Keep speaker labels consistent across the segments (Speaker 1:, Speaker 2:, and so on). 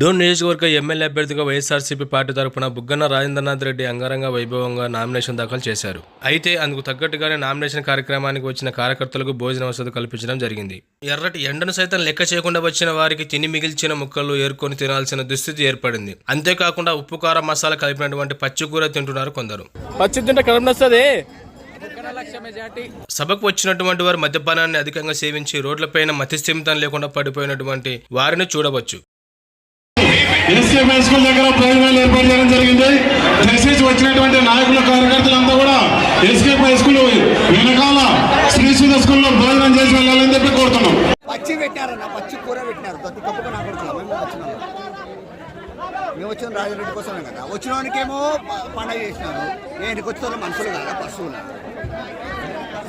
Speaker 1: డోన్ నియోజకవర్గ ఎమ్మెల్యే అభ్యర్థిగా వైఎస్ఆర్సీపీ పార్టీ తరపున బుగ్గన రాజేంద్రనాథ్ రెడ్డి అంగరంగ వైభవంగా నామినేషన్ దాఖలు చేశారు. అయితే అందుకు తగ్గట్టుగానే నామినేషన్ కార్యక్రమానికి వచ్చిన కార్యకర్తలకు భోజన వసతి కల్పించడం జరిగింది. ఎర్రటి ఎండను సైతం లెక్క చేయకుండా వచ్చిన వారికి తిని మిగిల్చిన ముక్కలు ఏరుకొని తినాల్సిన దుస్థితి ఏర్పడింది. అంతేకాకుండా ఉప్పు కారం మసాలా కలిపినటువంటి పచ్చికూర తింటున్నారు కొందరు.
Speaker 2: పచ్చి తింటే
Speaker 1: సభకు వచ్చినటువంటి వారు మద్యపానాన్ని అధికంగా సేవించి రోడ్లపైన మతిస్థిమితం లేకుండా పడిపోయినటువంటి వారిని చూడవచ్చు.
Speaker 3: ఎస్కేప్ హై స్కూల్ దగ్గర ప్రయోజనాలు ఏర్పాటు చేయడం జరిగింది. దయచేసి వచ్చినటువంటి నాయకుల కార్యకర్తలంతా కూడా ఎస్కే హై స్కూల్ వెనకాల శ్రీసుధ స్కూల్లో భోజనం చేసి వెళ్ళాలని చెప్పి కోరుతున్నాం.
Speaker 4: పచ్చి పెట్టారన్న పచ్చి కూర పెట్టినారు. ప్రతి కప్పుగా నాకు వచ్చినాం మేము వచ్చిన రాజారెడ్డి కోసమే కదా. వచ్చిన వానికేమో ప- పండగ చేసినారు. నేను వచ్చిన మనుషులు కదా పశువులు.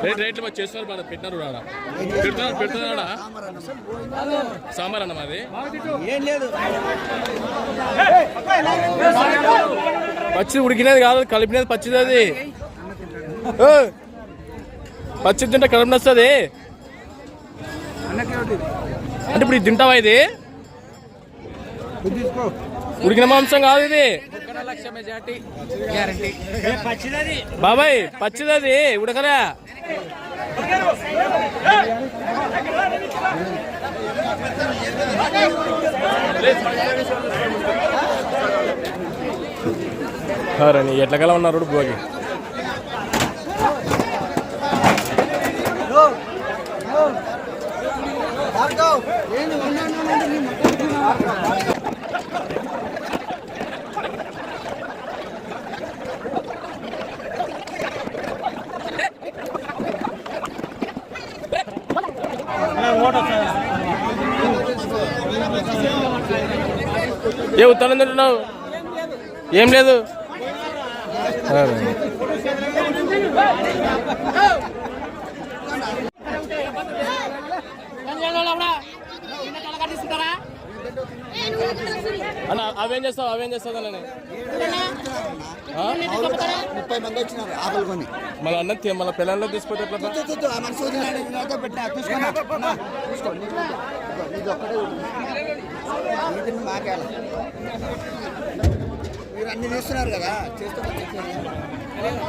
Speaker 2: రేట్ రేట్లు మరి చేస్తున్నారు బాగా పెట్టినారు రాడా? పెడుతున్నారు పెడుతున్నాడా సాంబార్ అన్న మాది
Speaker 4: ఏం లేదు
Speaker 2: పచ్చి ఉడికినది కాదు కలిపినది పచ్చిది అది. పచ్చిది పచ్చి తింటే కడుపు నస్తుంది. అంటే ఇప్పుడు ఇది తింటావా ఇది? ఉడికిన మాంసం కాదు ఇది. బాబాయ్ పచ్చిది అది ఉడకరా ఎట్లకలా ఉన్నారు భోగి ఏ ఉత్తరం తింటున్నావు? ఏం లేదు. రండి. అన్న అవేం చేస్తావు అవేం చేస్తావు అన్న
Speaker 4: ముప్పై మంది వచ్చినారు ఆకలి కొని.
Speaker 2: మళ్ళీ అన్న మళ్ళీ పిల్లల్లో తీసుకుంటే
Speaker 4: పెట్టినా మీరు అన్ని తీస్తున్నారు కదా? చేస్తున్నారు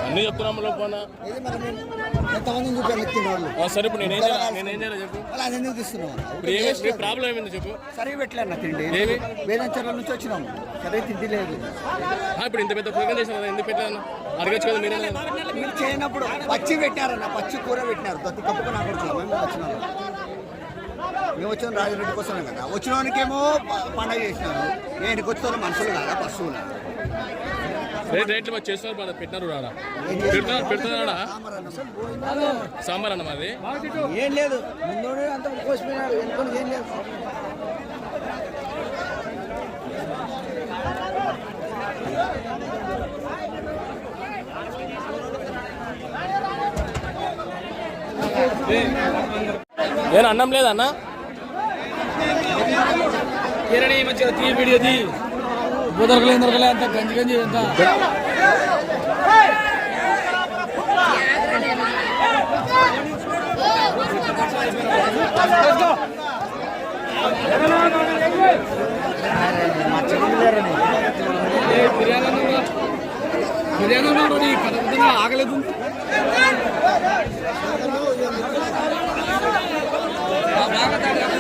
Speaker 2: అన్నీ చెప్తున్నాము లోపల.
Speaker 4: ఇది చూపాను ఎత్తిన వాళ్ళు?
Speaker 2: సరే ఇప్పుడు నేనేం చేయాలి? నేనేం చేయాలి చెప్పు?
Speaker 4: వాళ్ళు అది ఎందుకు తీస్తున్నాం
Speaker 2: ఇప్పుడు ఏమి మీ ప్రాబ్లం ఏమైంది చెప్పు?
Speaker 4: సరిగా పెట్టలేన్న తిండి.
Speaker 2: ఏమి?
Speaker 4: వేదంచర్ల నుంచి వచ్చినాం సరే తిండి లేదు.
Speaker 2: ఇప్పుడు ఇంత పెద్ద ప్రోగ్రామ్ చేసిన కదా ఎందుకు పెట్టాను అడగచ్చు కదా మీరే
Speaker 4: మీరు చేయనప్పుడు పచ్చి పెట్టారన్న పచ్చి కూర పెట్టినారు. నాకు వచ్చినాం మేము వచ్చినాము మేము వచ్చిన రాజరెడ్డి కోసమే కదా. వచ్చిన వానికేమో పండగ చేసినారు. నేను వచ్చిన మనుషులు కదా పశువులు?
Speaker 2: రేట్ రేట్లు మరి చేస్తున్నారు బాగా పెట్టినారు రాడా పెడుతున్నారు పెడుతున్నారా సాంబార్ అన్న మాది
Speaker 4: ఏం లేదు. ముందు అంత కోసిపోయినాడు వెనుకొని ఏం లేదు.
Speaker 2: నేను అన్నం లేదన్న
Speaker 5: అన్న? మంచిగా దొరకలే దొరకలే అంత గంజి గంజి అంత. బిర్యానీ బిర్యానీ ఆగలేదు. బాగా